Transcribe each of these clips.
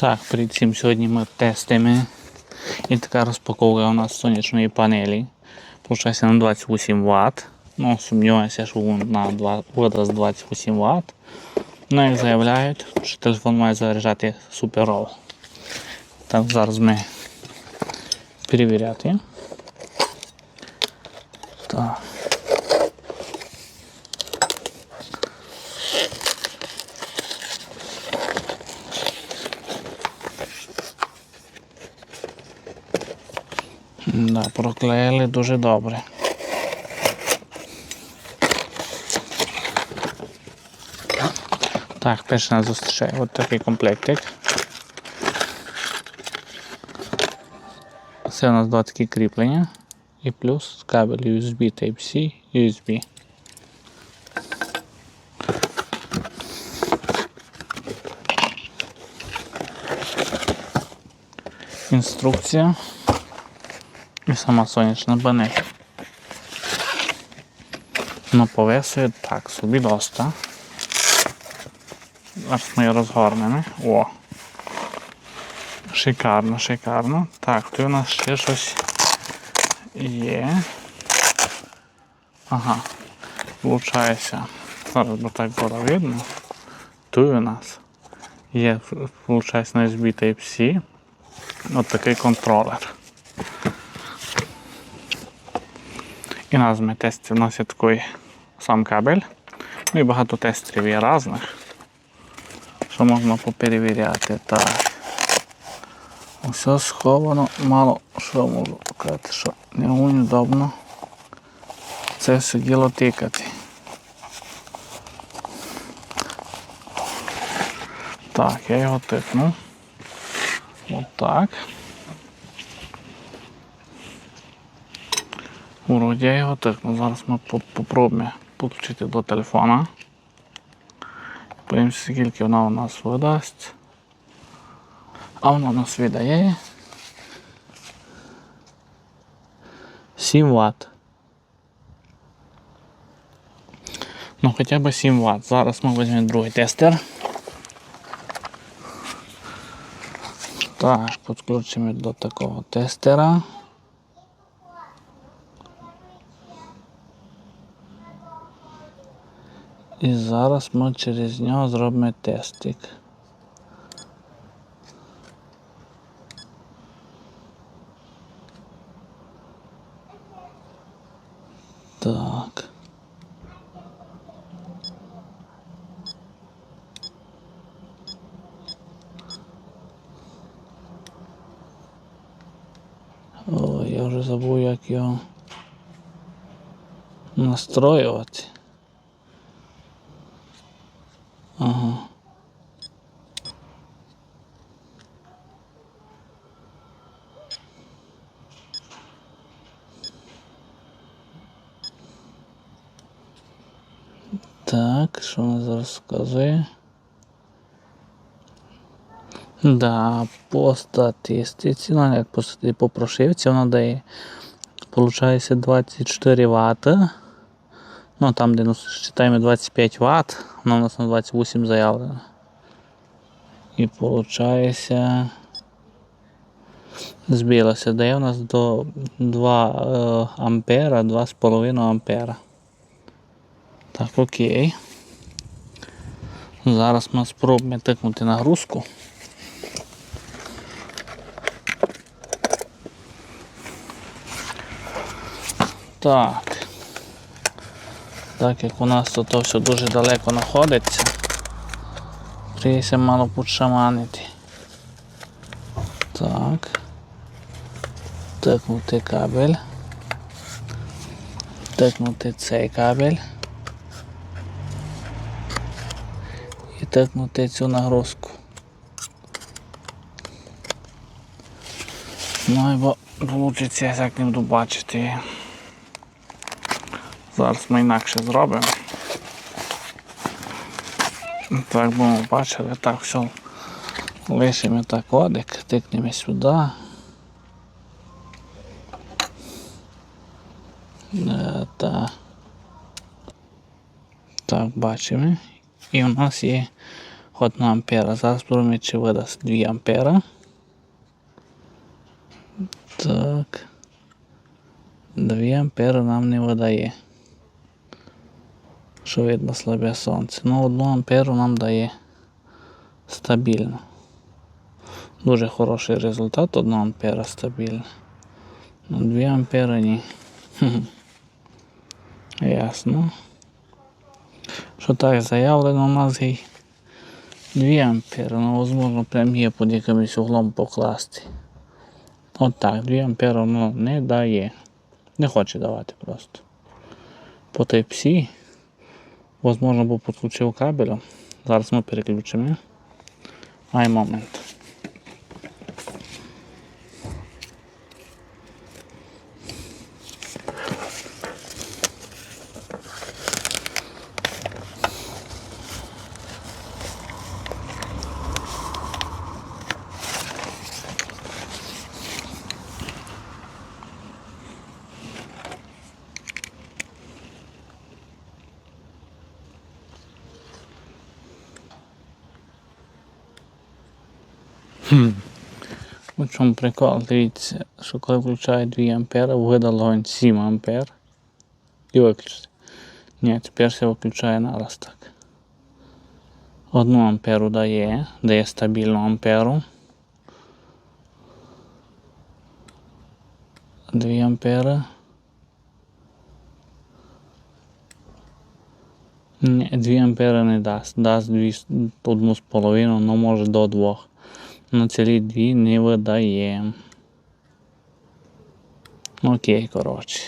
Так, перед цим сьогодні ми тестимо. І така розпаковка у нас сонячної панелі. Получається на 28 Вт. Ну, сумніваюся, що вона два- видасть 28 Вт. Ну, як заявляють, що телефон має заряджати суперово. Так, зараз ми перевіряти. Так. Да, проклеїли дуже добре. Так, перше нас зустрічає от такий комплектик. Це у нас два такі кріплення. І плюс кабель USB Type-C, USB. Інструкція. І сама сонячна панель. Ну, повесує так, собі доста. Зараз ми її розгорнемо. О! Шикарно, шикарно. Так, тут у нас ще щось є. Ага. Получається. Зараз бо так буде видно. Тут у нас є, виходить, на USB Type-C. От такий контролер. І нас ми тестів у сам кабель. Ну і багато тестерів є різних. Що можна поперевіряти. Так. Усе сховано, мало що можу показати, що не удобно це все діло тикати. Так, я його тикну. Отак. Вроді я його тикну. Зараз ми по- попробуємо підключити до телефона. Подивимося, скільки вона у нас видасть. А вона у нас видає 7 Вт. Ну хоча б 7 Вт. Зараз ми візьмемо другий тестер. Так, підключимо до такого тестера. І зараз ми через нього зробимо тестик. Так. Ой, я вже забув, як його настроювати. Ага. Так, що вона зараз вказує? Да, по статистиці, ну як по, по прошивці вона дає, получається 24 Вт. Ну там, де считаємо 25 Вт, вона у нас на 28 заявлена. І получається. Збилося, дає у нас до 2 е, ампера, 2,5 ампера. Так, окей. Зараз ми спробуємо тикнути нагрузку. Так. Так як у нас тут все дуже далеко знаходиться, прийдеться мало подшаманити. Так. Тикнути кабель. Тикнути цей кабель. І тикнути цю нагрузку. Ну і бо вийде, як не буду бачити. Зараз ми інакше зробимо. Так будемо бачили, так все. Лишимо так кодик, тикнемо сюди. Е, та. Так, бачимо. І у нас є 1 ампера. Зараз спробуємо, чи видасть 2 ампера. Так. 2 ампера нам не видає. Що видно слабе сонце. Ну, 1 амперу нам дає стабільно. Дуже хороший результат 1 ампера стабільно. Ну, 2 ампера ні. Ясно. Що так заявлено у нас є 2 ампери, ну возможно прям є під якимось углом покласти. От так, 2 ампери воно не дає. Не хоче давати просто. По Type-C. Возможно, бо підключив кабелем. Зараз ми переключимо. Ай момент. У чому прикол? Дивіться, що коли включає 2 ампера, видало він 7 ампер. І виключити. Ні, тепер все виключає нараз так. 1 амперу дає, дає стабільну амперу. 2 ампери. Ні, 2 ампери не дасть. Дасть 1,5, але може до 2. На цілі 2 не видає. Окей, коротше.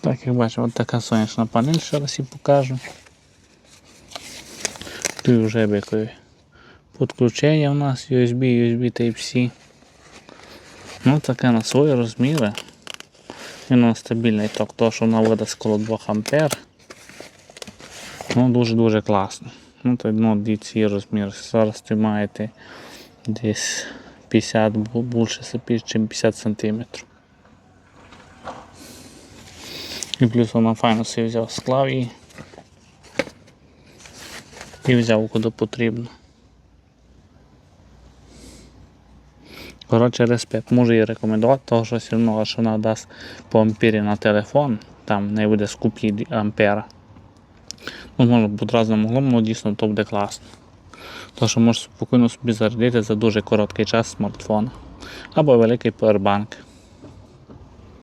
Так, як бачимо, от така сонячна панель, ще раз її покажу. Тут вже якої підключення у нас USB, USB Type-C. Ну, таке на свої розміри. Він у стабільний ток, то що вона видасть коло 2 ампер. Ну, дуже-дуже класно. Ну, то, ну, її розмір. Зараз ви маєте десь 50, бу- більше, ніж 50 см. І плюс вона файно собі взяв склав її. І взяв куди потрібно. Коротше, респект. Можу її рекомендувати, тому що все одно, що вона дасть по ампері на телефон, там не буде скупі ампера. Ну, можна бути разним углом, але дійсно то буде класно. Тому що можеш спокійно собі зарядити за дуже короткий час смартфон Або великий поwerbank.